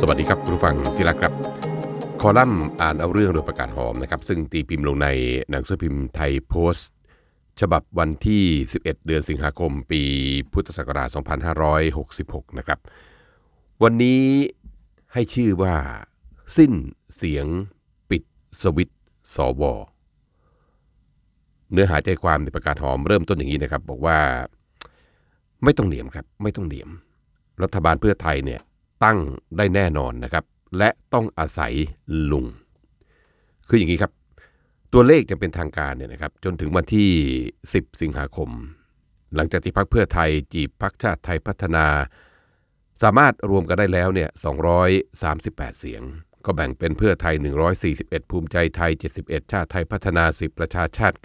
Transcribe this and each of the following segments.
สวัสดีครับคุณผู้ฟังที่รักครับ คอลัมน์อ่านเอาเรื่องโดยประกาศหอมนะครับ ซึ่งตีพิมพ์ลงในหนังสือพิมพ์ไทยโพสต์ ฉบับวันที่ 11 เดือนสิงหาคม ปีพุทธศักราช 2566 นะครับ วันนี้ให้ชื่อว่า สิ้นเสียงปิดสวิตสวเนื้อหาใจความในประกาศหอมเริ่มต้นอย่างนี้นะครับ บอกว่า ไม่ต้องเหนียมครับ ไม่ต้องเหนียม รัฐบาลเพื่อไทยเนี่ย ตั้งได้แน่นอนนะครับ และต้องอาศัยลุง คืออย่างนี้ครับ ตัวเลขจะเป็นทางการเนี่ยนะครับ จนถึงวันที่ 10 สิงหาคม หลังจากที่พรรคเพื่อไทยจีบพรรคชาติไทยพัฒนา สามารถรวมกันได้แล้วเนี่ย238 เสียง ก็แบ่งเป็นเพื่อไทย 141 ภูมิใจไทย 71 ชาติไทยพัฒนา 10 ประชาชาติ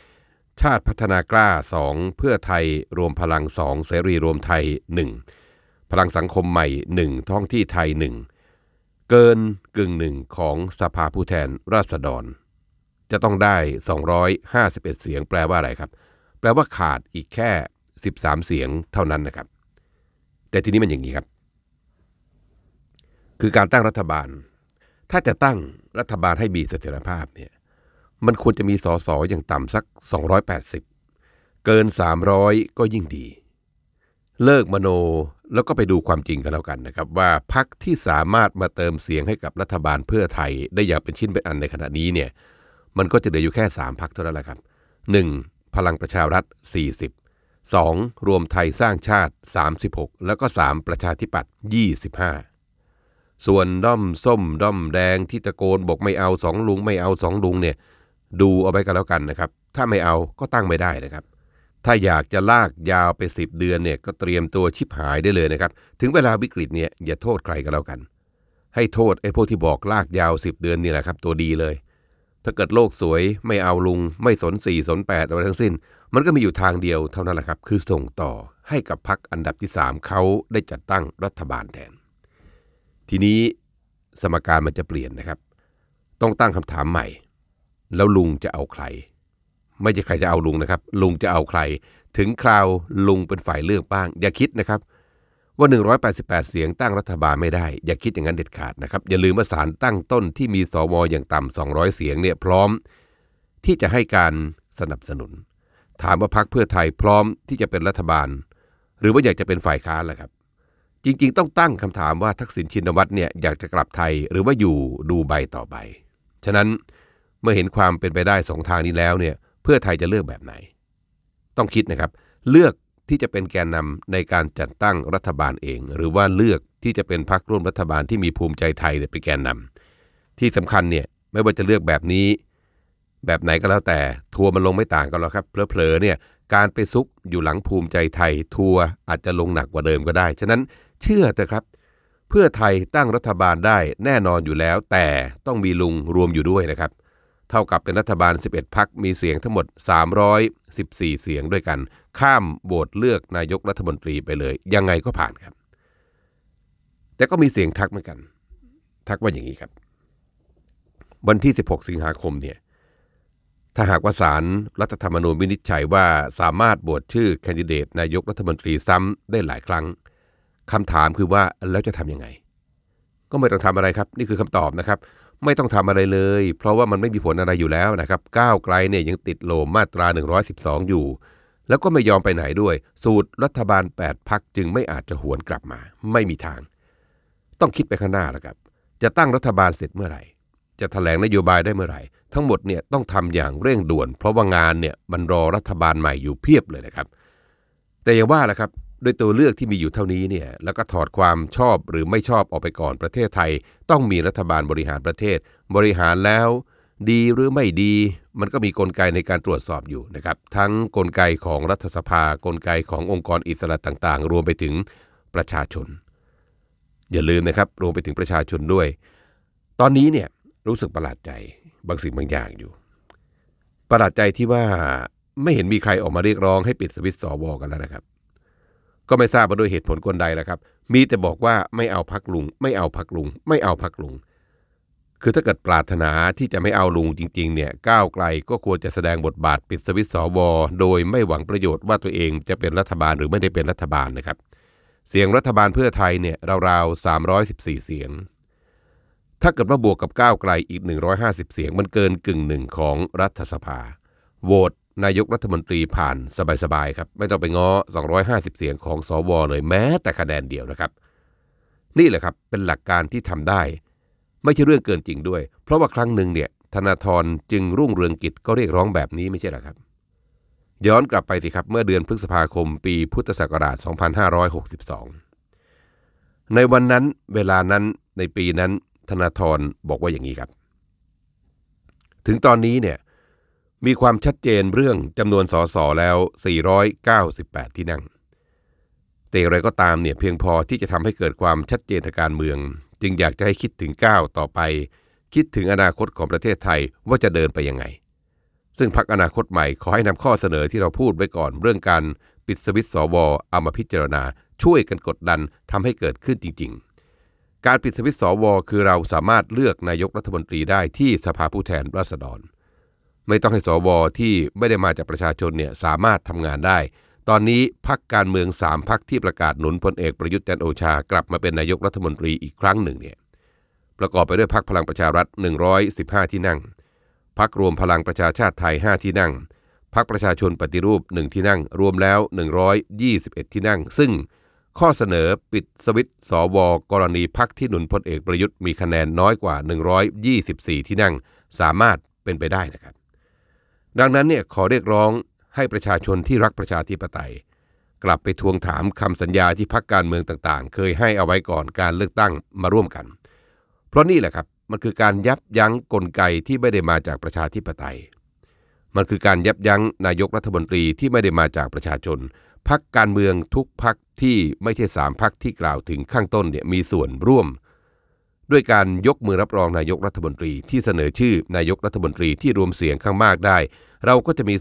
9ชาติพัฒนากล้า 2 เพื่อไทยรวมพลัง 2 เสรีรวมไทย 1 พลังสังคมใหม่ 1 ท้องที่ไทย 1 เกินกึ่งหนึ่งของสภาผู้แทนราษฎร จะต้องได้ 251 เสียงแปลว่าอะไรครับ แปลว่าขาดอีกแค่ 13 เสียงเท่านั้นนะครับ แต่ทีนี้มันอย่างนี้ครับ คือการตั้งรัฐบาล ถ้าจะตั้งรัฐบาลให้มีเสถียรภาพเนี่ยมันควรจะมีสสอย่างต่ำสัก 280 เกิน 300 ก็ยิ่งดี เลิกมโน แล้วก็ไปดูความจริงกันแล้วกันนะครับว่าพักที่สามารถมาเติมเสียงให้กับรัฐบาลเพื่อไทยได้อย่างเป็นชิ้นเป็นอันในขณะนี้เนี่ยมันก็จะเหลืออยู่แค่ 3พักเท่านั้นแหละครับ 1. พลังประชารัฐ 40 2. รวมไทยสร้างชาติ 36 แล้วก็ 3. ประชาธิปัตย์25 ส่วนด้อมส้มด้อมแดงที่ตะโกนบอกไม่เอาสองลุงไม่เอาสองลุงเนี่ยดูเอาไว้กันแล้วกันนะครับ ถ้าไม่เอาก็ตั้งไม่ได้นะครับ ถ้าอยากจะลากยาวไป 10 เดือนเนี่ยก็เตรียมตัวชิบหายได้เลยนะครับ ถึงเวลาวิกฤตเนี่ยอย่าโทษใครกันแล้วกัน ให้โทษไอ้พวกที่บอกลากยาว 10 เดือนนี่แหละครับ ตัวดีเลย ถ้าเกิดโลกสวยไม่เอาลุง ไม่สนสี่สนแปดอะไรทั้งสิ้น มันก็มีอยู่ทางเดียวเท่านั้นแหละครับ คือส่งต่อให้กับพรรคอันดับที่ 3เขาได้จัดตั้งรัฐบาลแทน ทีนี้สมการมันจะเปลี่ยนนะครับ ต้องตั้งคำถามใหม่ แล้วลุงจะเอาใคร ไม่ใช่ใครจะเอาลุงนะครับ ลุงจะเอาใคร ถึงคราวลุงเป็นฝ่ายเลือกบ้าง อย่าคิดนะครับ ว่า 188 เสียงตั้งรัฐบาลไม่ได้ อย่าคิดอย่างนั้นเด็ดขาดนะครับ อย่าลืมว่าสารตั้งต้นที่มีสวอย่างต่ำ200 เสียงเนี่ยพร้อม ที่จะให้การสนับสนุน ถามว่าพักเพื่อไทยพร้อมที่จะเป็นรัฐบาล หรือว่าอยากจะเป็นฝ่ายค้านล่ะครับ จริงๆ ต้องตั้งคำถามว่าทักษิณชินวัตรเนี่ยอยากจะกลับไทยหรือว่าอยู่ดูใบต่อไปฉะนั้นเมื่อเห็นความเป็นไปได้สองทางนี้แล้วเนี่ย เพื่อไทยจะเลือกแบบไหน ต้องคิดนะครับ เลือกที่จะเป็นแกนนำในการจัดตั้งรัฐบาลเอง หรือว่าเลือกที่จะเป็นพรรคร่วมรัฐบาลที่มีภูมิใจไทยเป็นแกนนำที่สำคัญเนี่ยไม่ว่าจะเลือกแบบนี้ แบบไหนก็แล้วแต่ ทัวร์มันลงไม่ต่างกันหรอกครับเพลอๆเนี่ยการไปซุกอยู่หลังภูมิใจไทย ทัวร์อาจจะลงหนักกว่าเดิมก็ได้ ฉะนั้นเชื่อเถอะครับ เพื่อไทยตั้งรัฐบาลได้แน่นอนอยู่แล้ว แต่ต้องมีลุงรวมอยู่ด้วยนะครับ เท่ากับเป็นรัฐบาล 11 พักมีเสียงทั้งหมด 314 เสียงด้วยกัน ข้ามโหวตเลือกนายกรัฐมนตรีไปเลย ยังไงก็ผ่านครับ แต่ก็มีเสียงทักเหมือนกัน ทักว่าอย่างนี้ครับ วันที่ 16 สิงหาคมเนี่ยถ้าหากว่าศาลรัฐธรรมนูญวินิจฉัยว่าสามารถบวชชื่อแคนดิเดตนายกรัฐมนตรีซ้ำได้หลายครั้งคำถามคือว่าแล้วจะทำยังไง ก็ไม่ต้องทำอะไรครับ นี่คือคำตอบนะครับ ไม่ต้องทำอะไรเลย เพราะว่ามันไม่มีผลอะไรอยู่แล้วนะครับ ก้าวไกลเนี่ยยังติดโลมมาตรา 112 อยู่ แล้วก็ไม่ยอมไปไหนด้วย สูตรรัฐบาล 8พักจึงไม่อาจจะหวนกลับมา ไม่มีทาง ต้องคิดไปข้างหน้าแล้วครับ จะตั้งรัฐบาลเสร็จเมื่อไหร่ จะถแถลงนโยบายได้เมื่อไหร่ ทั้งหมดเนี่ยต้องทำอย่างเร่งด่วน เพราะว่างานเนี่ยมันรอรัฐบาลใหม่อยู่เพียบเลยนะครับ แต่อย่าว่าและครับ ด้วยตัวเลือกที่มีอยู่เท่านี้เนี่ยแล้วก็ถอดความชอบหรือไม่ชอบออกไปก่อนประเทศไทย ต้องมีรัฐบาลบริหารประเทศ บริหารแล้ว ดีหรือไม่ดี มันก็มีกลไกในการตรวจสอบอยู่นะครับทั้งกลไกของรัฐสภา กลไกขององค์กรอิสระต่างๆ รวมไปถึงประชาชน อย่าลืมนะครับรวมไปถึงประชาชนด้วย ตอนนี้เนี่ยรู้สึกประหลาดใจบางสิ่งบางอย่างอยู่ ประหลาดใจที่ว่าไม่เห็นมีใครออกมาเรียกร้องให้ปิดสวิตช์สวกันแล้วนะครับ ก็ไม่ทราบว่าด้วยเหตุผลกลใดแล้วครับ มีแต่บอกว่าไม่เอาพักลุง ไม่เอาพักลุง ไม่เอาพักลุง คือถ้าเกิดปรารถนาที่จะไม่เอาลุงจริง ๆ เนี่ยก้าวไกลก็ควรจะแสดงบทบาทปิดสวิตสวโดยไม่หวังประโยชน์ว่าตัวเองจะเป็นรัฐบาลหรือไม่ได้เป็นรัฐบาลนะครับ เสียงรัฐบาลเพื่อไทยเนี่ยราวๆ314 เสียง ถ้าเกิดว่าบวกกับก้าวไกลอีก 150 เสียงมันเกินกึ่งหนึ่งของรัฐสภาโหวต นายกรัฐมนตรีผ่านสบายๆครับ ไม่ต้องไปง้อ 250 เสียงของสวเลยแม้แต่คะแนนเดียวนะครับ นี่แหละครับเป็นหลักการที่ทำได้ ไม่ใช่เรื่องเกินจริงด้วย เพราะว่าครั้งหนึ่งเนี่ยธนาธรจึงรุ่งเรืองกิจก็เรียกร้องแบบนี้ไม่ใช่หรอครับ ย้อนกลับไปสิครับเมื่อเดือนพฤษภาคมปีพุทธศักราช 2562 ในวันนั้นเวลานั้นในปีนั้นธนาธรบอกว่าอย่างนี้ครับ ถึงตอนนี้เนี่ย มีความชัดเจนเรื่องจำนวนสสแล้ว 498 ที่นั่ง แต่อย่างไรก็ตามเนี่ยเพียงพอที่จะทำให้เกิดความชัดเจนทางการเมือง จึงอยากจะให้คิดถึงก้าวต่อไป คิดถึงอนาคตของประเทศไทยว่าจะเดินไปยังไง ซึ่งพักอนาคตใหม่ขอให้นำข้อเสนอที่เราพูดไว้ก่อนเรื่องการปิดสวิตสวเอามาพิจารณา ช่วยกันกดดันทำให้เกิดขึ้นจริง ๆการปิดสวิตสวคือเราสามารถเลือกนายกรัฐมนตรีได้ที่สภาผู้แทนราษฎร ไม่ต้องให้สวที่ไม่ได้มาจากประชาชนเนี่ยสามารถทำงานได้ ตอนนี้พักการเมืองสามพักที่ประกาศหนุนพลเอกประยุทธ์จันโอชากลับมาเป็นนายกรัฐมนตรีอีกครั้งหนึ่งเนี่ยประกอบไปด้วยพักพลังประชารัฐ 115 ที่นั่ง พักรวมพลังประชาชาติไทย 5 ที่นั่ง พักประชาชนปฏิรูป 1 ที่นั่ง รวมแล้ว 121 ที่นั่ง ซึ่งข้อเสนอปิดสวิตช์สวกรณีพักที่หนุนพลเอกประยุทธ์มีคะแนนน้อยกว่า 124 ที่นั่ง สามารถเป็นไปได้นะครับ ดังนั้นเนี่ยขอเรียกร้องให้ประชาชนที่รักประชาธิปไตย กลับไปทวงถามคำสัญญาที่พักการเมืองต่างๆ เคยให้เอาไว้ก่อนการเลือกตั้งมาร่วมกัน เพราะนี่แหละครับมันคือการยับยั้งกลไกที่ไม่ได้มาจากประชาธิปไตย มันคือการยับยั้งนายกรัฐมนตรีที่ไม่ได้มาจากประชาชนพักการเมืองทุกพักที่ไม่ใช่สามพักที่กล่าวถึงข้างต้นเนี่ยมีส่วนร่วม ด้วยการยกมือรับรองนายกรัฐมนตรีที่เสนอชื่อนายกรัฐมนตรีที่รวมเสียงข้างมากได้ เราก็จะมี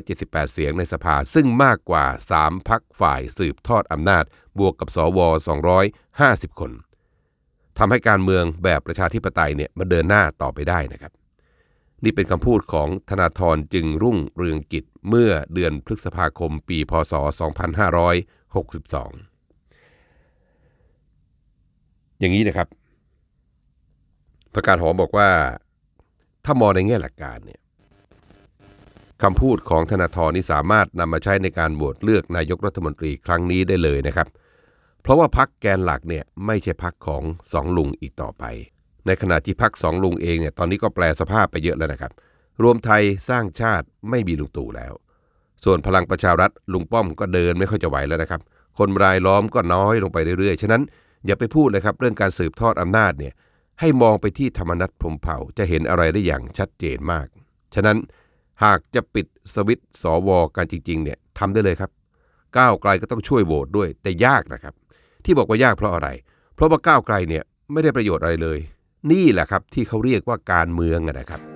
378 เสียงในสภา ซึ่งมากกว่า 3พักฝ่ายสืบทอดอำนาจ บวกกับสว 250 คนทำให้การเมืองแบบประชาธิปไตยเนี่ยมันเดินหน้าต่อไปได้นะครับ นี่เป็นคำพูดของธนาธรจึงรุ่งเรืองกิจเมื่อเดือนพฤษภาคมปี พศ 2562 อย่างนี้นะครับ ประกาศหอมบอกว่า ถ้ามองในแง่หลักการเนี่ยคำพูดของธนาธรนี่สามารถนำมาใช้ในการโหวตเลือกนายกรัฐมนตรีครั้งนี้ได้เลยนะครับ เพราะว่าพักแกนหลักเนี่ยไม่ใช่พักของสองลุงอีกต่อไป ในขณะที่พักสองลุงเองเนี่ยตอนนี้ก็แปลสภาพไปเยอะแล้วนะครับ รวมไทยสร้างชาติไม่มีลุงตู่แล้ว ส่วนพลังประชารัฐลุงป้อมก็เดินไม่ค่อยจะไหวแล้วนะครับ คนรายล้อมก็น้อยลงไปเรื่อยๆ ฉะนั้นอย่าไปพูดเลยครับเรื่องการสืบทอดอำนาจเนี่ย ให้มองไปที่ธรรมนัตพรมเผ่าจะเห็นอะไรได้อย่างชัดเจนมาก ฉะนั้นหากจะปิดสวิตช์สวกันจริง ๆ เนี่ยทำได้เลยครับ ก้าวไกลก็ต้องช่วยโหวตด้วย แต่ยากนะครับ ที่บอกว่ายากเพราะอะไร เพราะว่าก้าวไกลเนี่ยไม่ได้ประโยชน์อะไรเลย นี่แหละครับที่เขาเรียกว่าการเมืองนะครับ